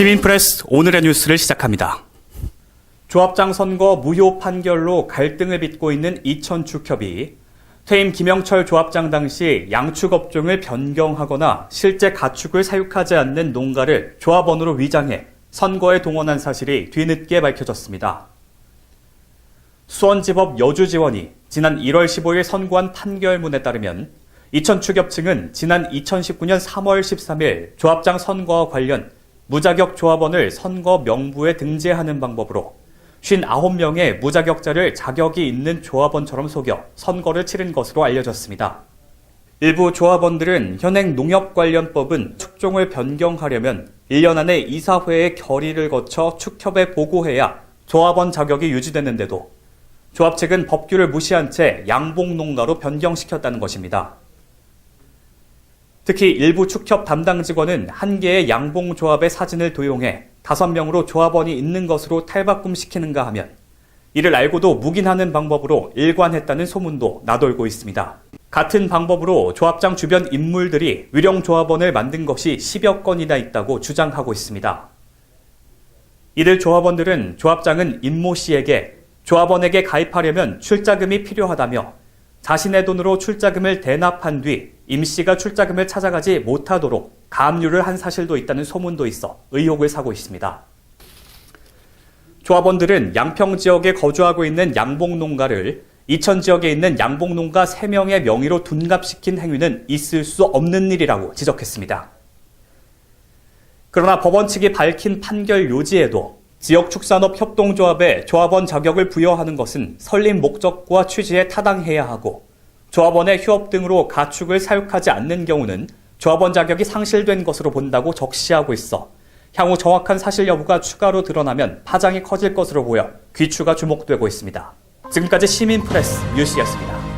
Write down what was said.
시민프레스 오늘의 뉴스를 시작합니다. 조합장 선거 무효 판결로 갈등을 빚고 있는 이천축협이 퇴임 김영철 조합장 당시 양축 업종을 변경하거나 실제 가축을 사육하지 않는 농가를 조합원으로 위장해 선거에 동원한 사실이 뒤늦게 밝혀졌습니다. 수원지법 여주지원이 지난 1월 15일 선고한 판결문에 따르면 이천축협 측은 지난 2019년 3월 13일 조합장 선거와 관련 무자격 조합원을 선거 명부에 등재하는 방법으로 59명의 무자격자를 자격이 있는 조합원처럼 속여 선거를 치른 것으로 알려졌습니다. 일부 조합원들은 현행 농협 관련법은 축종을 변경하려면 1년 안에 이사회의 결의를 거쳐 축협에 보고해야 조합원 자격이 유지되는데도 조합 측은 법규를 무시한 채 양봉농가로 변경시켰다는 것입니다. 특히 일부 축협 담당 직원은 한 개의 양봉 조합의 사진을 도용해 다섯 명으로 조합원이 있는 것으로 탈바꿈시키는가 하면 이를 알고도 묵인하는 방법으로 일관했다는 소문도 나돌고 있습니다. 같은 방법으로 조합장 주변 인물들이 위령 조합원을 만든 것이 10여 건이나 있다고 주장하고 있습니다. 이들 조합원들은 조합장은 임모 씨에게 조합원에게 가입하려면 출자금이 필요하다며 자신의 돈으로 출자금을 대납한 뒤 임 씨가 출자금을 찾아가지 못하도록 가압류를 한 사실도 있다는 소문도 있어 의혹을 사고 있습니다. 조합원들은 양평 지역에 거주하고 있는 양봉 농가를 이천 지역에 있는 양봉 농가 3명의 명의로 둔갑시킨 행위는 있을 수 없는 일이라고 지적했습니다. 그러나 법원 측이 밝힌 판결 요지에도 지역축산업 협동조합에 조합원 자격을 부여하는 것은 설립 목적과 취지에 타당해야 하고 조합원의 휴업 등으로 가축을 사육하지 않는 경우는 조합원 자격이 상실된 것으로 본다고 적시하고 있어 향후 정확한 사실 여부가 추가로 드러나면 파장이 커질 것으로 보여 귀추가 주목되고 있습니다. 지금까지 시민프레스 뉴스였습니다.